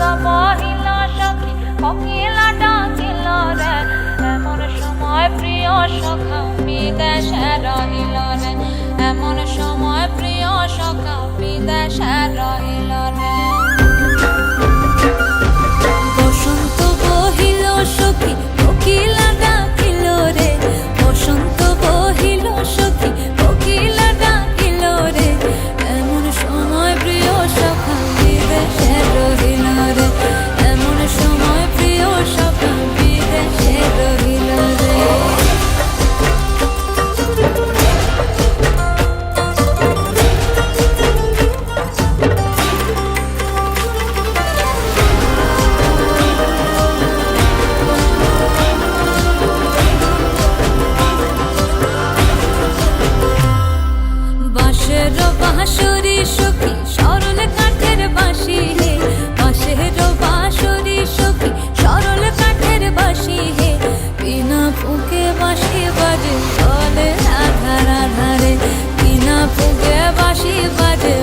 থাকা সখী কোকিলা ডাকিল রে। এমন সময় প্রিয় সখা বিদেশে রহিল রে। এমন সময় প্রিয় সখা বিদেশে বাঁশরি সখী, সরল কাঠের বাঁশি হে। পাশের বাঁশরি সখী, সরল কাঠের বাঁশি হে। বিনা ফুকে বাঁশি বাজে বলে আধার আধারে বিনা ফুকে বাঁশি বাজে